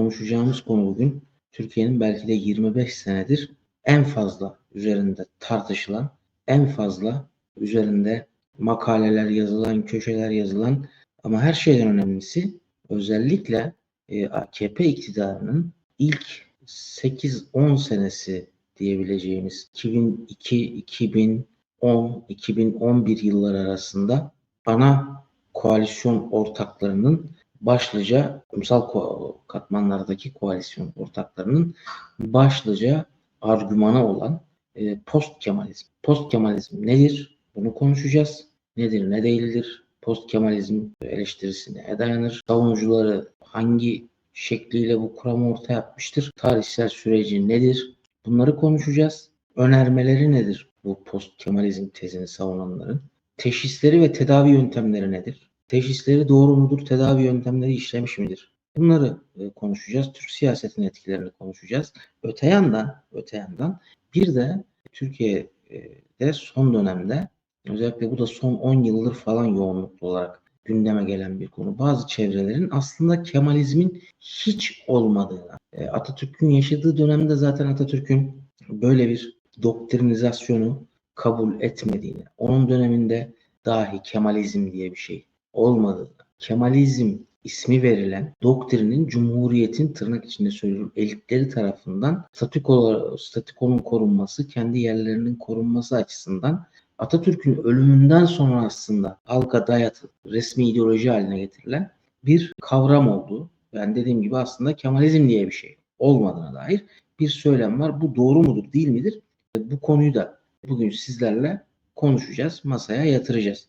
konuşacağımız konu bugün Türkiye'nin belki de 25 senedir en fazla üzerinde tartışılan, en fazla üzerinde makaleler yazılan, köşeler yazılan ama her şeyden önemlisi özellikle e, AKP iktidarının ilk 8-10 senesi diyebileceğimiz 2002, 2010, 2011 yılları arasında ana koalisyon ortaklarının başlıca kurumsal katmanlardaki koalisyon ortaklarının başlıca argümanı olan e, post Kemalizm. Post Kemalizm nedir? Bunu konuşacağız. Nedir, ne değildir? Post Kemalizm eleştirisi neye dayanır? Savunucuları hangi şekliyle bu kuramı ortaya atmıştır? Tarihsel süreci nedir? Bunları konuşacağız. Önermeleri nedir bu post Kemalizm tezini savunanların? Teşhisleri ve tedavi yöntemleri nedir? Teşhisleri doğru mudur? Tedavi yöntemleri işlemiş midir? Bunları e, konuşacağız. Türk siyasetinin etkilerini konuşacağız. Öte yandan, öte yandan bir de Türkiye'de son dönemde özellikle bu da son 10 yıldır falan yoğunluklu olarak gündeme gelen bir konu. Bazı çevrelerin aslında Kemalizmin hiç olmadığını, e, Atatürk'ün yaşadığı dönemde zaten Atatürk'ün böyle bir doktrinizasyonu kabul etmediğini, onun döneminde dahi Kemalizm diye bir şey olmadığını, Kemalizm ismi verilen doktrinin Cumhuriyet'in tırnak içinde söylüyorum elitleri tarafından statiko, statikonun korunması, kendi yerlerinin korunması açısından Atatürk'ün ölümünden sonra aslında halka dayatılıp resmi ideoloji haline getirilen bir kavram olduğu. Ben dediğim gibi aslında Kemalizm diye bir şey olmadığına dair bir söylem var. Bu doğru mudur değil midir? Bu konuyu da bugün sizlerle konuşacağız, masaya yatıracağız.